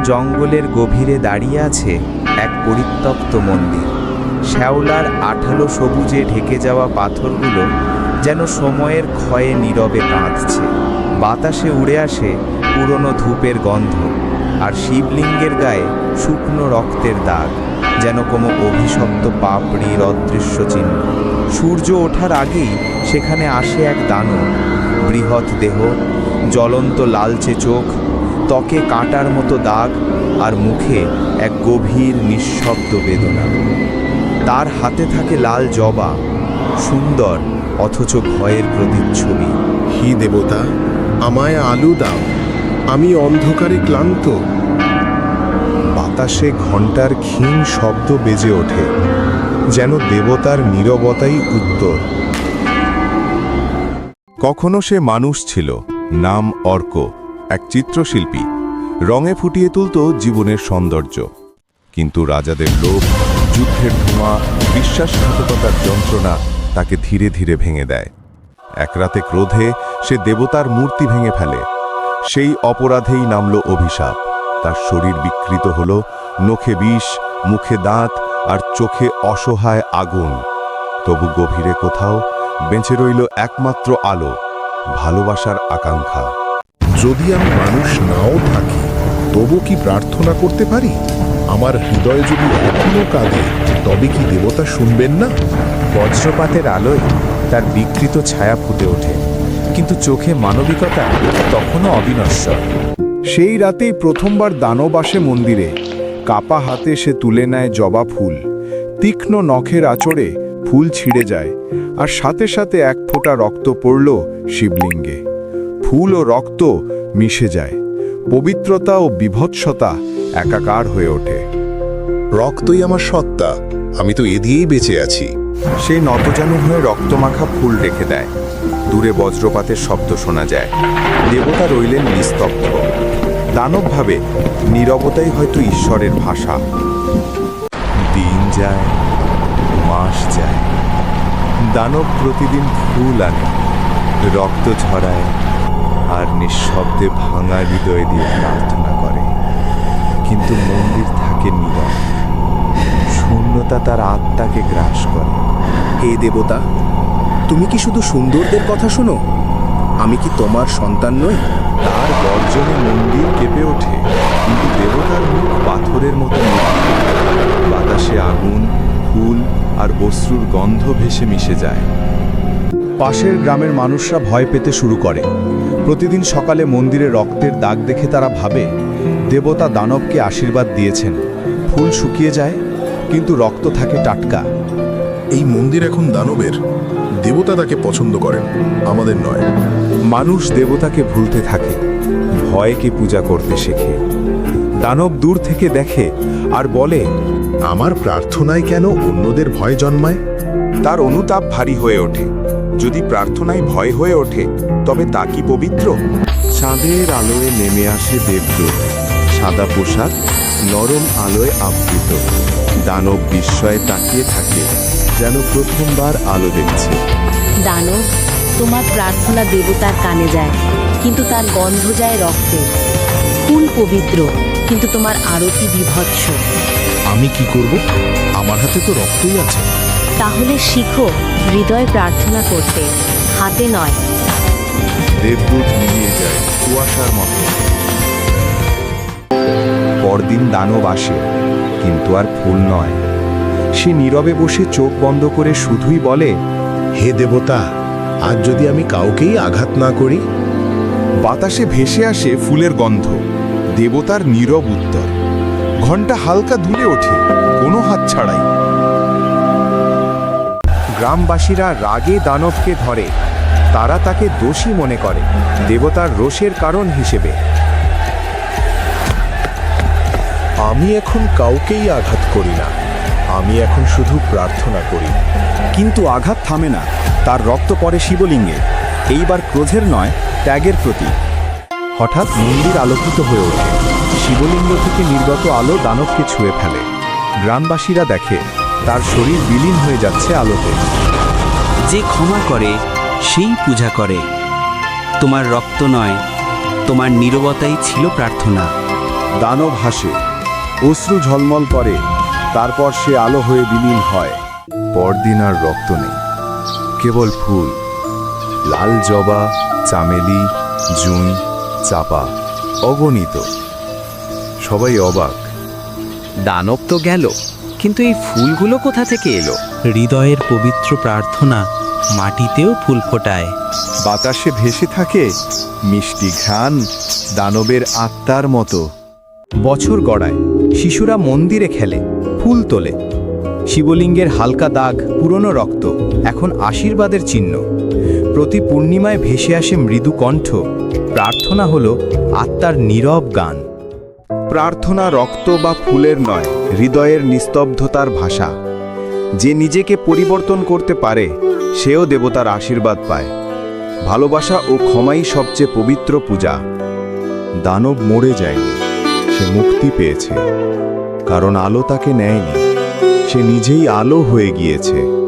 জঙ্গলের গভীরে দাঁড়িয়ে আছে এক পরিত্যক্ত মন্দির। শ্যাওলার আঠালো সবুজে ঢেকে যাওয়া পাথরগুলো যেন সময়ের ক্ষয়ে নীরবে কাঁদছে। বাতাসে উড়ে আসে পুরনো ধূপের গন্ধ আর শিবলিঙ্গের গায়ে শুকনো রক্তের দাগ, যেন কোনো অভিশপ্ত পাপড়ির অদৃশ্য চিহ্ন। সূর্য ওঠার আগেই সেখানে আসে এক দানব। বৃহৎ দেহ, জ্বলন্ত লালচে চোখ ত্বকে কাঁটার মতো দাগ আর মুখে এক গভীর নিঃশব্দ বেদনা। তার হাতে থাকে লাল জবা সুন্দর অথচ ভয়ের প্রতিচ্ছবি হি দেবতা আমায় আলু দাও আমি অন্ধকারে ক্লান্ত। বাতাসে ঘণ্টার ক্ষীণ শব্দ বেজে ওঠে যেন দেবতার নীরবতাই উত্তর। কখনো সে মানুষ ছিল নাম অর্ক। এক চিত্রশিল্পী। রঙে ফুটিয়ে তুলত জীবনের সৌন্দর্য। কিন্তু রাজাদের লোভ, যুদ্ধের ধোঁয়া, বিশ্বাসঘাতকতার যন্ত্রণা তাকে ধীরে ধীরে ভেঙে দেয়। এক রাতে ক্রোধে সে দেবতার মূর্তি ভেঙে ফেলে। সেই অপরাধেই নামল অভিশাপ। তার শরীর বিকৃত হল, নখে বিষ, মুখে দাঁত আর চোখে অসহায় আগুন। তবু গভীরে কোথাও বেঁচে রইল একমাত্র আলো, ভালোবাসার আকাঙ্ক্ষা। যদি আমি মানুষ নাও থাকি তবু কি প্রার্থনা করতে পারি? আমার হৃদয় যদি এখনও কাঁদে তবে কি দেবতা শুনবেন না? বজ্রপাতের আলোয় তার বিকৃত ছায়া ফুটে ওঠে কিন্তু চোখে মানবিকতা তখনও অবিনশ্বর। সেই রাতেই প্রথমবার দানব আসে মন্দিরে। কাপা হাতে সে তুলে নেয় জবা ফুল। তীক্ষ্ণ নখের আচড়ে ফুল ছিঁড়ে যায় আর সাথে সাথে এক ফোঁটা রক্ত পড়ল শিবলিঙ্গে। ফুল ও রক্ত মিশে যায়। পবিত্রতা ও বিভৎসতা একাকার হয়ে ওঠে। রক্তই আমার সত্তা আমি তো এ দিয়েই বেঁচে আছি। সে নতজানু হয়ে রক্তমাখা ফুল রেখে দেয়। দূরে বজ্রপাতের শব্দ শোনা যায়। দেবতা রইলেন নিস্তব্ধ। দানব ভাবে নীরবতাই হয়তো ঈশ্বরের ভাষা। দিন যায় মাস যায়। দানব প্রতিদিন ফুল আনে। রক্ত ঝরায় আর নিঃশব্দে ভাঙা হৃদয় দিয়ে প্রার্থনা করে। কিন্তু মন্দির থাকে নীরব। শূন্যতা তার আত্মাকে গ্রাস করে। হে দেবতা তুমি কি শুধু সুন্দরদের কথা শোনো? আমি কি তোমার সন্তান নই? তার গর্জনে মন্দির কেঁপে ওঠে কিন্তু দেবতার মুখ পাথরের মতো বাতাসে আগুন ফুল আর অশ্রুর গন্ধ ভেসে মিশে যায়। পাশের গ্রামের মানুষরা ভয় পেতে শুরু করে। প্রতিদিন সকালে মন্দিরে রক্তের দাগ দেখে তারা ভাবে দেবতা দানবকে আশীর্বাদ দিয়েছেন ফুল শুকিয়ে যায় কিন্তু রক্ত থাকে টাটকা। এই মন্দির এখন দানবের দেবতা তাকে পছন্দ করেন আমাদের নয়। মানুষ দেবতাকে ভুলতে থাকে ভয়কে পূজা করতে শেখে। দানব দূর থেকে দেখে আর বলে আমার প্রার্থনায় কেন অন্যদের ভয় জন্মায়? তার অনুতাপ ভারী হয়ে ওঠে। যদি প্রার্থনায় ভয় হয়ে ওঠে তবে তা কি পবিত্র? চাঁদের আলোয় নেমে আসে দেবদূত। সাদা পোশাক নরম আলোয় আবৃত। দানব বিস্ময়ে তাকিয়ে থাকে যেন প্রথমবার আলো দেখছে। দানব তোমার প্রার্থনা দেবতার কানে যায় কিন্তু তার গন্ধ যায় রক্তে। ফুল পবিত্র কিন্তু তোমার আরতি বিভৎস। আমি কি করব? আমার হাতে তো রক্তই আছে। তাহলে শিখো হৃদয় প্রার্থনা করতে। হাতে নয়। দেবদূত মিলিয়ে যায় কুয়াশার মতো। পরদিন দানব আসে কিন্তু আর ফুল নয়। সে নীরবে বসে চোখ বন্ধ করে শুধুই বলে হে দেবতা আজ যদি আমি কাউকেই আঘাত না করি? বাতাসে ভেসে আসে ফুলের গন্ধ দেবতার নীরব উত্তর। ঘণ্টা হালকা দুলে ওঠে কোনো হাত ছাড়াই। গ্রামবাসীরা রাগে দানবকে ধরে। তারা তাকে দোষী মনে করে, দেবতার রোষের কারণ হিসেবে। আমি এখন কাউকেই আঘাত করি না। আমি এখন শুধু প্রার্থনা করি। কিন্তু আঘাত থামে না। তার রক্ত পড়ে শিবলিঙ্গে। এইবার ক্রোধের নয়, ত্যাগের প্রতি হঠাৎ মন্দির আলোকিত হয়ে ওঠে। শিবলিঙ্গ থেকে নির্গত আলো দানবকে ছুঁয়ে ফেলে। গ্রামবাসীরা দেখে তার শরীর বিলীন হয়ে যাচ্ছে আলোতে। যে ক্ষমা করে সেই পূজা করে। তোমার রক্ত নয় তোমার নীরবতাই ছিল প্রার্থনা। দানব হাসে অশ্রু ঝলমল করে তারপর সে আলো হয়ে বিলীন হয়। পরদিন আর রক্ত নেই কেবল ফুল। লাল জবা চামেলি জুঁই চাপা অগণিত। সবাই অবাক। দানব তো গেল। কিন্তু এই ফুলগুলো কোথা থেকে এলো? হৃদয়ের পবিত্র প্রার্থনা মাটিতেও ফুল ফোটায়। বাতাসে ভেসে থাকে মিষ্টি ঘ্রাণ দানবের আত্মার মতো। বছর গড়ায় শিশুরা মন্দিরে খেলে ফুল তোলে। শিবলিঙ্গের হালকা দাগ পুরনো রক্ত এখন আশীর্বাদের চিহ্ন। প্রতি পূর্ণিমায় ভেসে আসে মৃদু কণ্ঠ। প্রার্থনা হল আত্মার নীরব গান। প্রার্থনা রক্ত বা ফুলের নয় হৃদয়ের নিস্তব্ধতার ভাষা। যে নিজেকে পরিবর্তন করতে পারে, সেও দেবতার আশীর্বাদ পায়। ভালোবাসা ও ক্ষমাই সবচেয়ে পবিত্র পূজা। দানব মরে যায়নি, সে মুক্তি পেয়েছে। কারণ আলো তাকে নেয়নি, সে নিজেই আলো হয়ে গিয়েছে।